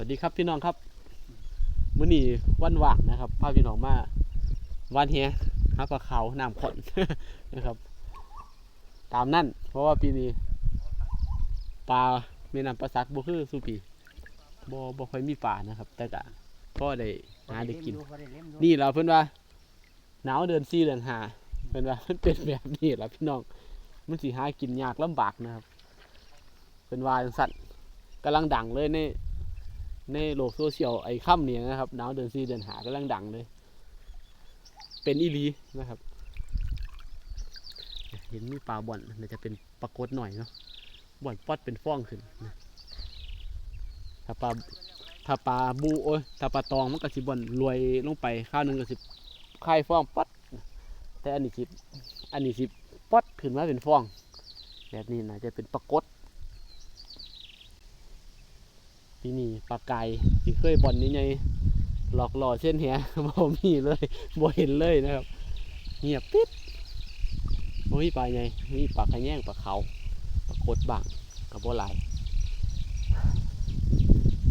วัสดีครับพี่น้องครับมื้อนี้วันว่างนะครับพาพี่น้องมาวันเฮียหาปลาเขาน้ำขนนะครับ ตามนั่นเพราะว่าปีนี้ปลาแม่น้ำประสักบ่คือสุปีบ่บ่ค่อยมีปลานะครับ แต่ก็พ่อได้หาได้กิน นี่เราเพิ่นว่าหนาวเดือน4เดือน5เพิ่นว่ามันเป็นแบบนี้ล่ะพี่น้องมันสิหากินยากลำบากนะครับเพิ่นว่าจังซั่นกำลังดังเลยใน ในโลกโซเชียลไอ้ค่ำนี้นะครับหนาวเดือน4เดือน5กำลังดังเลย เป็นอีลีนะครับเห็นมีปลาบ่อนมันจะเป็นปลากดหน่อยเนาะบ่อนปอดเป็นฟ้องขึ้นนะถ้าปลาถ้าปลาบูโอ้ยถ้าปลาตองมันก็สิบ่อนรวยลงไปข้าวหนึ่งก็สิคายฟองปัดแต่อันนี้สิอันนี้สิปอดขึ้นมาเป็นฟ้อง แบบนี้น่าจะเป็นปลากด ปีนี้ปลาไก่ที่เคยบ่อนนี้ไงหลอกหล่อเส้นแหบ่มีเลยบ่เห็นเลยนะครับ เงียบปิดบ่มีปลาไงมีปลาขะแยงปลาเขาปลาโคดบางกับบัวลาย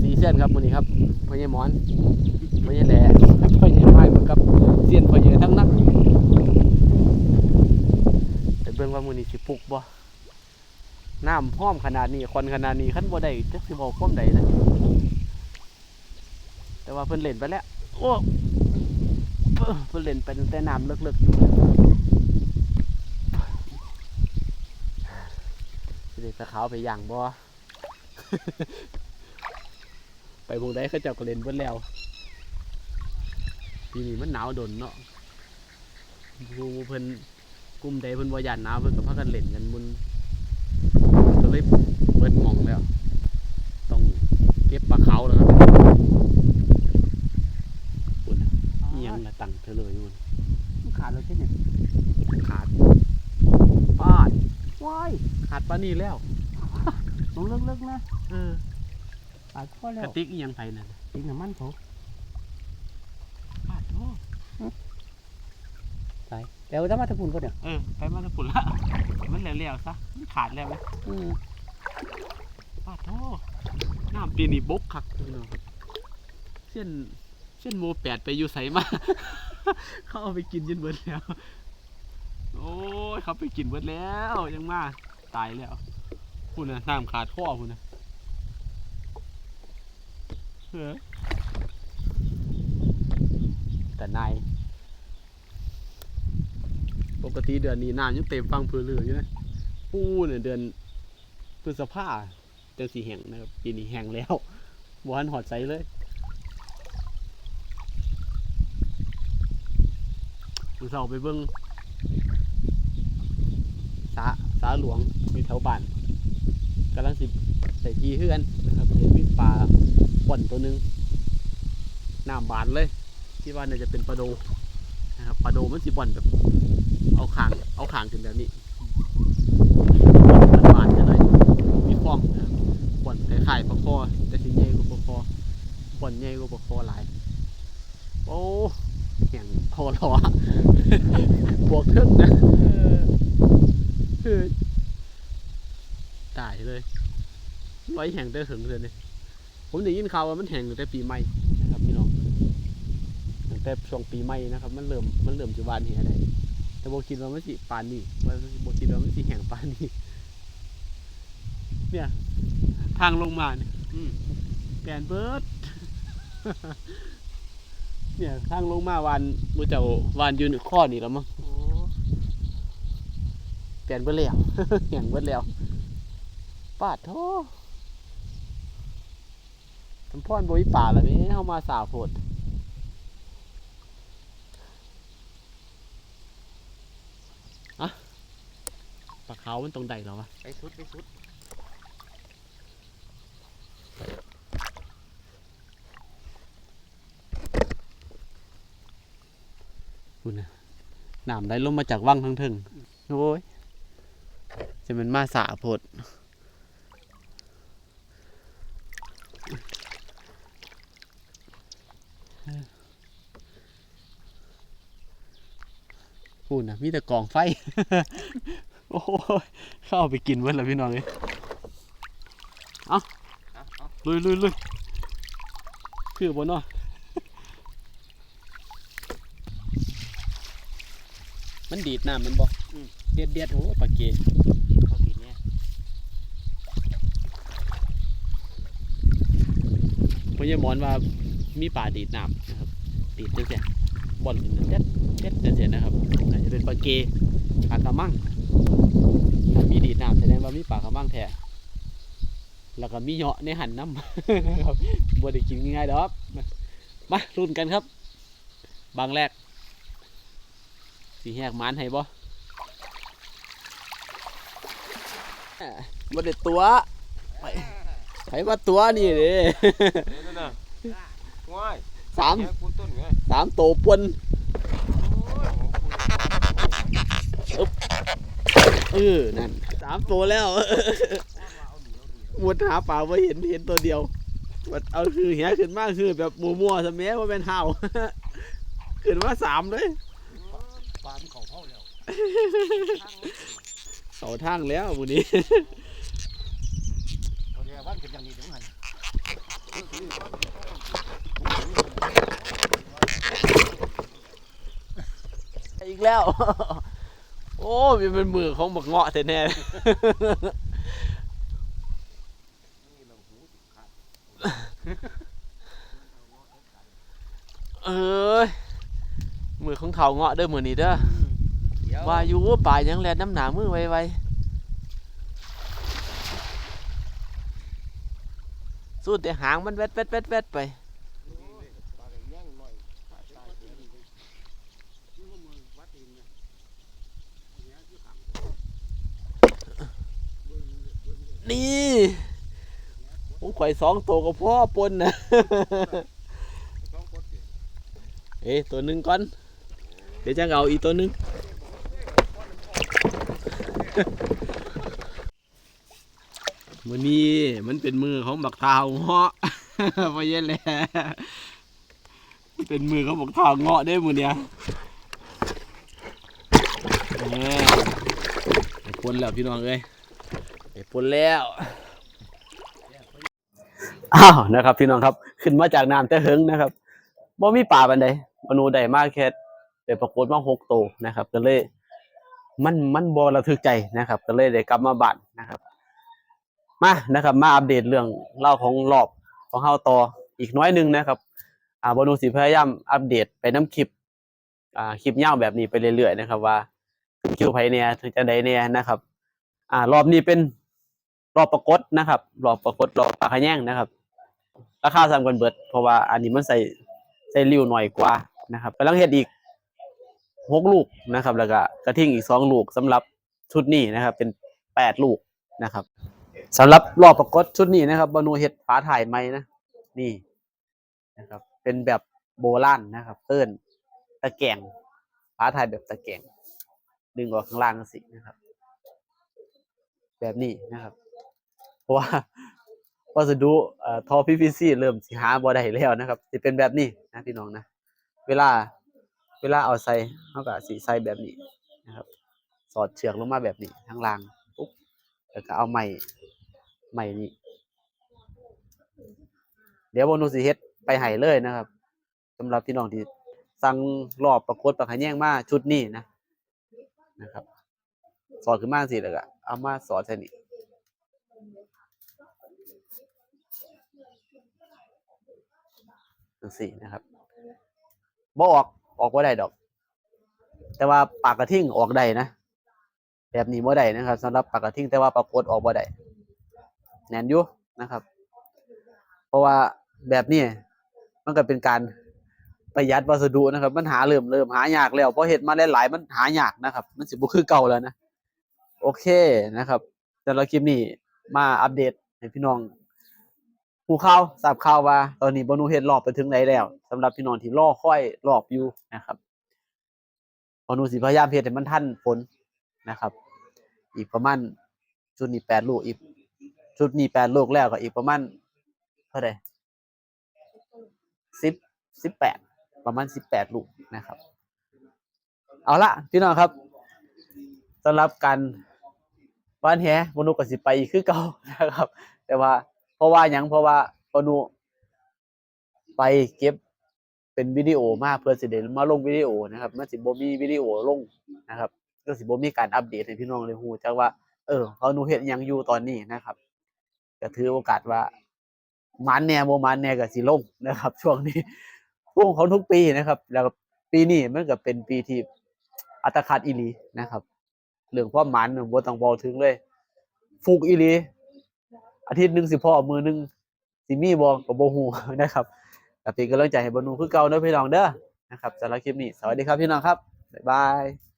สีเส้นครับวันนี้ครับพ่อใหญ่มอนพ่อใหญ่แหล่พ่อใหญ่ไม้เหมือนกับเสียนพ่อใหญ่ทั้งนักแต่เบิ่งว่ามื้อนี้สิปลุกบ่ น้ำห้อมขนาดนี้ควันขนาดนี้คันบ่ได้จักสิบอกความใดนะแต่ว่าเพิ่นเล่นไปแล้วโอ้เพิ่นเล่นไปตั้งแต่น้ำเลิกๆอยู่สิเด็กตะขาวไปย่างบ่ไปวงใดเขาเจ้าก็เล่นเบิ่นแล้วปีนี้มันหนาวดนเนาะผู้เพิ่นกลุ่มใดเพิ่นบ่ย่านหนาวเพิ่นก็พากันเล่นกัน เลยเบิดหม่องแล้ว ต้องเก็บปลาเขาแล้วครับปุ่นน่ะอิหยังละตั้งเธอเลยมันขาดเลยใช่ไหมขาดปาดว้ายขาดปลานี่แล้วลงเลิกๆนะเออขาดพอแล้กระวติกอิหยังไปนั่นกินน้ำมันเขา ปาดโอ้ ไปเดี๋ยวจะมาตะพุนก็เดี๋ยวเออไปมาตะปุ่นละมันแล้วๆซะมันขาดแล้วไหมอืมปาดโอ้น้ำปีนี้บกคักพี่น้องครับเส้นเส้นโมแปดไปอยู่ใสมาเขาเอาไปกินจนเบิดแล้ว โอ้ยเขาไปกินเบิดแล้วยังมาตายแล้วคุณนะน้ำขาดข้อคุณนะเออแต่นาย ปกติเดือนนี้น้ำยังเต็มฟังพื้นเรืออยู่นะปูเนี่ยเดือนพฤษภาเดือนสีแห้งนะครับปีนี้แห้งแล้วบวันหอดใสเลยเสาไปเบิ้งสาสาหลวงมีแถวบ้านกำลังสิใส่ทีเฮือนนะครับเห็นมีปลาป่นตัวนึงน้ำบานเลย ที่ว่าน่าจะเป็นปลาโดนะครับปลาโดมันสิบ่อนแบบ เอาขางเอาขางถึงแบบนี้มันหวานจะหน่อยมีฟองนะครับบ่อนคล้ายๆปลาคอแต่สิใหญ่กว่าปลาคอบ่อนใหญ่กว่าปลาคอหลายโอ้แข่งคอหลอบวกเครื่องนะเออคือตายเลยไว้แห่งได้ถึงเลยเนี่ยผมได้ยินข่าวว่ามันแห่งตั้งแต่ปีใหม่นะครับพี่น้องตั้งแต่ช่วงปีใหม่นะครับ มันเริ่มมันเริ่มจะบานเหียได้ แต่โบคิดว่ามันสิปานนี่ว่าโบคิดว่ามันสิแห่งปานนี่เนี่ย ทางลงมาเนี่ยแปลนเบิร์ดเนี่ยทางลงมาวันมูเจ้าวานอยูนข้อนี่แล้วมั้งโอ้แปลนเบิร์ดแล้วแห่งเบิร์ดแล้วปาดโททำพ่อนโบยป่าแล้วนี่เข้ามาสาวโพดอะป ลาเขาวมันตรงใดแล้ววะไปสุดไปสุดคุณนะน้ำไหลลงมาจากวังทั้งถึงโอ้ยจะเป็นมาสาโพดพูดนะมีแต่กองไฟ โอ้ยเข้าเอาไปกินเว้ยแล้วพี่น้องเลยเอาเอาลุยลุยลุยคือบ่เนาะมันดีดน้ำมันบ่เด็ดเด็ดๆโอ้ปลาเกเขากินเนี่ยพญามอนว่ามีป่าดีดน้ำนะครับดีดจังซี่บ่อนเด็ดเด็ดจังซี่นะครับอาจจะเป็นปลาเกปลากระมังถ้า มีดีดน้ำแสดงว่ามีปลากระมังแท้แล้วก็มีเหยาะในหันน้ำนะครับบ่ได้กินง่ายๆดอกมามารุ่นกันครับ บางแรก สีแหกหมันให้บ่อ่าบ่ได้ตัวไปไผว่าตัวนี่เด้นั่นน่ะว้ายสามแค่กูต้นไงสามโตปน เออ นั่นสามตัวแล้วหมดหาป่าไ่เห็นเห็นตัวเดียววัดเอาคือเหี้ยขึ้นมาคือแบบมัวๆสมัยว่าเป็นห่าวขึ้นมาสามเลยปลามันเขาเข้าแล้วเขาทางแล้วมูนี้เขาเรียกว่าเป็นอย่างนี้ถึงหันอีกแล้ว โอ้มีเป็นมือของบักเงาะแท้ๆเอ้ยมือของเถาเงาะเด้อมือนี้เด้อเดี๋ยวว่าอยู่ปลายยังแลนน้ำหนามือไวไวสู้แต่หางมันแวดแวดแวดแวดไป นี่ผมข่อยสองตัวกับพ่อปนนะเอ้ยตัวหนึ่งก่อน เดี๋ยวจะเอาอีกตัวหนึ่งมือนี้มันเป็นมือของบักท้าเงาะไปเย็นเลยเป็นมือของบักทาเงาะได้มือเนี้ยเออไอ้ปนแล้วพี่น้องเอ้ย ไอ้ปนแล้วอ้าวนะครับ พี่น้องครับ ขึ้นมาจากน้ำแต่เฮิงนะครับบ่มีป่าบันไดมนูได้มากแค่เดี๋ยวปรากฏว่าหกโตวนะครับ ก็เลยมันมันบระทึกใจนะครับ ก็เลยได้กลับมาบ้านนะครับ มานะครับ มาอัปเดตเรื่องเล่าของรอบของเฮาต่ออีกน้อยหนึงนะครับ อ่าบนูสิพยายามอัปเดตไปน้ำคลิป อ่าคลิปยาวแบบนี้ไปเรื่อยๆนะครับ ว่าคิวไผเนี่ยถึงจะได้เนี่ยนะครับ อ่ารอบนี้เป็น รอบประกฏนะครับ รอบประกฏรอบปลาขะแยงนะครับ ราคาซ้ำกันเบิด เพราะว่าอันนี้มันใส่ใส่ริ้วหน่อยกว่านะครับกำลังเฮ็ดอีกหกลูกนะครับ แล้วก็กระทิ่งอีกสองลูกสำหรับชุดนี้นะครับ เป็นแปดลูกนะครับสำหรับรอบประกฏชุดนี้นะครับบานูเฮ็ดฝาถ่ายไม้นะนี่นะครับ เป็นแบบโบราณนะครับเอิ้นตะแกรงฝาถ่ายแบบตะแกงดึงออกข้างล่างสินะครับ แบบนี้นะครับ เพราะว่าวัสดุเอ่อท่อ PVC เริ่มสิหาบ่ได้แล้วนะครับสิเป็นแบบนี้นะพี่น้องนะเวลาเวลาเอาใส่เฮาก็สิใส่แบบนี้นะครับ สอดเชือกลงมาแบบนี้ข้างล่างปุ๊บแล้วก็เอาไม้ไม้นี้เดี๋ยวบนุสิเฮ็ดไปให้เลยนะครับสำหรับพี่น้องที่สั่งรอบประกวดปลาขะแย่งมาชุดนี้นะนะครับ สอดขึ้นมาสิแล้วก็เอามาสอดใส่นี่ จังสี่นะครับบ่ออกออกบ่ได้ดอก แต่ว่าปากกระทิ่งออกได้นะแบบนี้บ่ได้นะครับสำหรับปากกระทิ่งแต่ว่าปรากฏออกบ่ได้แน่นอยู่นะครับ เพราะว่าแบบนี้มันก็เป็นการประหยัดวัสดุนะครับ มันหาเริ่มเริ่มหายากแล้วเพราะเห็ดมาหลายๆมันหายากนะครับ มันสิบ่คือเก่าแล้วนะ โอเคนะครับ แต่ละคลิปนี้มาอัปเดต ให้พี่น้องผู้ข่าวทราบข่าวว่า ตอนนี้บนูเฮ็ดรอบไปถึงไหนแล้วสำหรับพี่น้องที่รอค่อยรอบอยู่นะครับบนูสิพยายามเฮ็ดให้มันทันฝนนะครับ อีกประมาณชุดนี้แปดลูกอีก ชุดนี้แปดลูกแล้วก็อีกประมาณเท่าไหร่สิบสิบแปดประมาณสิบแปดลูกนะครับ เอาละพี่น้องครับสำหรับการวานแหบนูก็สิไปอีกคือเก่านะครับ แต่ว่า เพราะว่าหยังเพราะว่าปนูไปเก็บเป็นวิดีโอมาเพื่อสิได้มาลงวิดีโอนะครับมันสิบ่มีวิดีโอลงนะครับก็สิบ่มีการอัปเดตให้พี่น้องได้ฮู้จักว่าเออเขาหนูเฮ็ดหยังอยู่ตอนนี้นะครับก็ถือโอกาสว่ามันแน่บ่มันแน่ก็สิลงนะครับ ช่วงนี้พวกเขาทุกปีนะครับ แล้วปีนี้มันก็เป็นปีที่อัตคัดอีลีนะครับ เรื่องความหมันบ่ต้องบอกถึงเลย ฟุกอีลี อาทิตย์หนึ่งสิพ่อมือหนึ่งสิมีบ่ก็บ่ฮู้นะครับก็เป็นกำลังใจให้บนูคือเก่าเนาะพี่น้องเด้อนะครับสำหรับคลิปนี้ สวัสดีครับพี่น้องครับ บ๊ายบาย